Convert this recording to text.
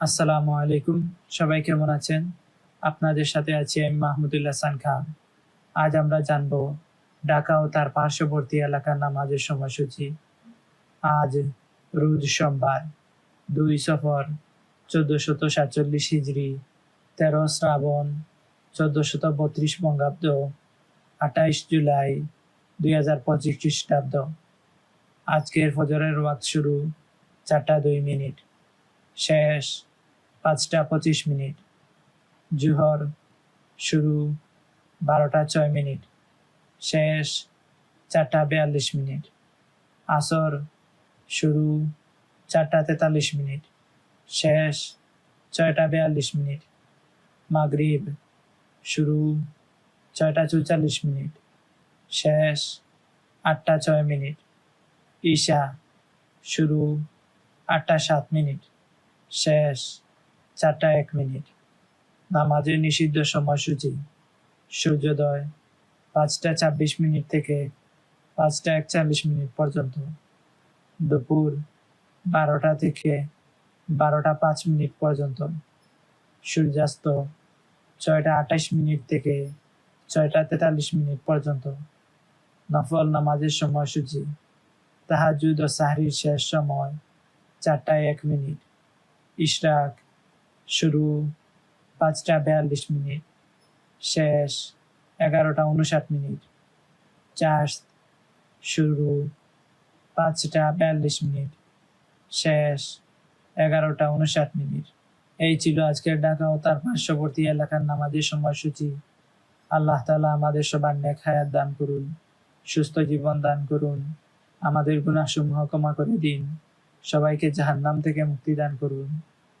আসসালামু আলাইকুম। সবাই কেমন আছেন? আপনাদের সাথে আছি আমি মাহমুদুল্লাহ হাসান খান। আজ আমরা জানব ঢাকা ও তার পার্শ্ববর্তী এলাকার নামাজের সময়সূচি। আজ রোজ সোমবার, দুই সফর, চোদ্দশত সাতচল্লিশ হিজড়ি তেরো শ্রাবণ, চোদ্দশত বত্রিশ বঙ্গাব্দ, আঠাইশ জুলাই, দুই হাজার পঁচিশ খ্রিস্টাব্দ। আজকের ফজরের ওয়াক্ত শুরু চারটা দুই মিনিট। শেষ পাঁচটা পঁচিশ মিনিট। জুহর শুরু বারোটা ছয় মিনিট। শেষ চারটা বিয়াল্লিশ মিনিট। আসর শুরু চারটা তেতাল্লিশ মিনিট। শেষ ছয়টা বিয়াল্লিশ মিনিট। মাগরিব শুরু ছয়টা চুয়াল্লিশ মিনিট। শেষ আটটা ছয় মিনিট। ঈশা শুরু আটটা সাত মিনিট। শেষ চারটা এক মিনিট। নামাজের নিষিদ্ধ সময়সূচি। সূর্যোদয় পাঁচটা ছাব্বিশ মিনিট থেকে পাঁচটা একচল্লিশ মিনিট পর্যন্ত। দুপুর বারোটা থেকে বারোটা পাঁচ মিনিট পর্যন্ত। সূর্যাস্ত ছয়টা আঠাশ মিনিট থেকে ছয়টা তেতাল্লিশ মিনিট পর্যন্ত। নফল নামাজের সময়সূচি। তাহাজুদ ও সাহরির শেষ সময় চারটায় এক মিনিট। ইশরাক শুরু পাঁচটা বিয়াল্লিশ মিনিট, শেষ এগারোটা উনষাট মিনিট চার্জ শুরু পাঁচটা বিয়াল্লিশ মিনিট, শেষ এগারোটা উনষাট মিনিট। এই ছিল আজকের ঢাকা ও তার পার্শ্ববর্তী এলাকার নামাজের সময়সূচি। আল্লাহ তালা আমাদের সবার নেক হায়াত দান করুন, সুস্থ জীবন দান করুন, আমাদের গুণাসমূহ ক্ষমা করে দিন, সবাইকে জাহান্নাম থেকে মুক্তি দান করুন।